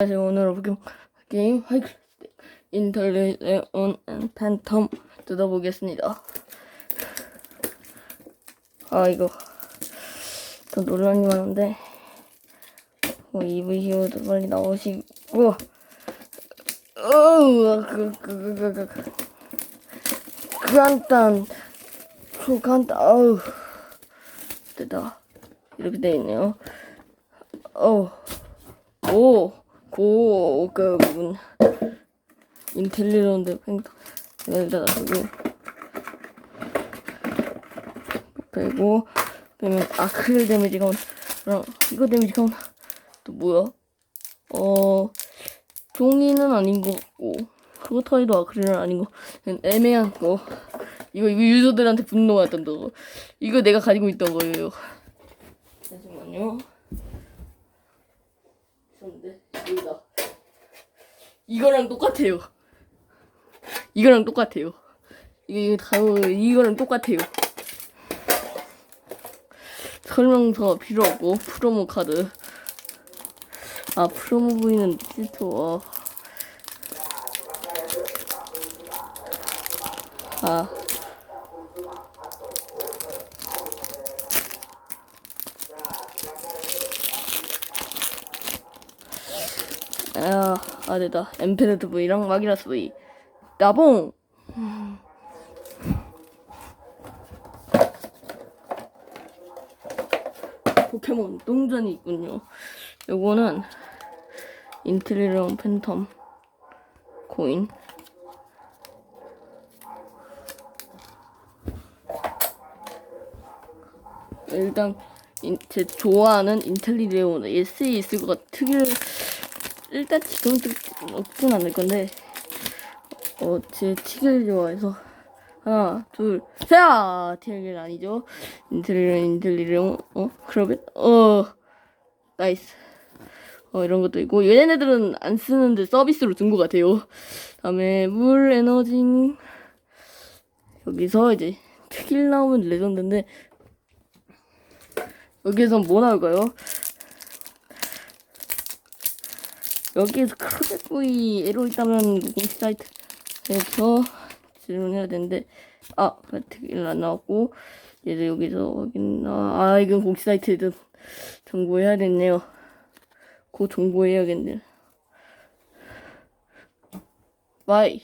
안녕하세요. 오늘 게임 하이클 인터레온 팬텀 뜯어보겠습니다. 아 이거 더 논란이 많은데. 뭐 EV 히어도 빨리 나오시고. 간단 초간단 어우. 됐다. 이렇게 돼 있네요. 어우. 오, 고급은 인텔리전드 팽터 일단 여기 그리고 그러면 아크릴 데미지가 오랑 이거 데미지가 오나 또 뭐야? 어 종이는 아닌 것 같고 프로타이도 아크릴은 아닌 거 애매한 거. 이거 이거 유저들한테 분노했던 거. 이거 내가 가지고 있던 거예요. 잠시만요. 있었는데 여기다 이거랑 똑같아요. 이거랑 똑같아요. 이게 다 이거랑 똑같아요. 설명서 필요 없고 프로모 카드. 아 프로모 부위는 스토어. 아. 아, 아 됐다. 엠페르트 V랑 마기라스 V. 나봉. 포켓몬 똥전이 있군요. 요거는 인트리런 팬텀 코인. 일단 인- 제 좋아하는 인텔리레온 SE 있을 것 같아. 특일 일단 지금 없진 않을 건데 어제 틱을 좋아해서. 하나 둘셋! 틱은 아니죠. 인텔리레온 인텔리레온 어 그러면 어 나이스. 어 이런 것도 있고 얘네들은 안 쓰는데 서비스로 준 것 같아요. 다음에 물 에너지. 여기서 이제 특일 나오면 레전드인데 여기에선 뭐 나올까요? 여기에서 크레보이 에로 있다면 공식 사이트에서 질문해야 되는데 아 특일 안 나왔고 얘도 여기서 확인 아, 아 이건 공식 사이트에서 정보해야 됐네요. 그 정보해야겠네요. 바이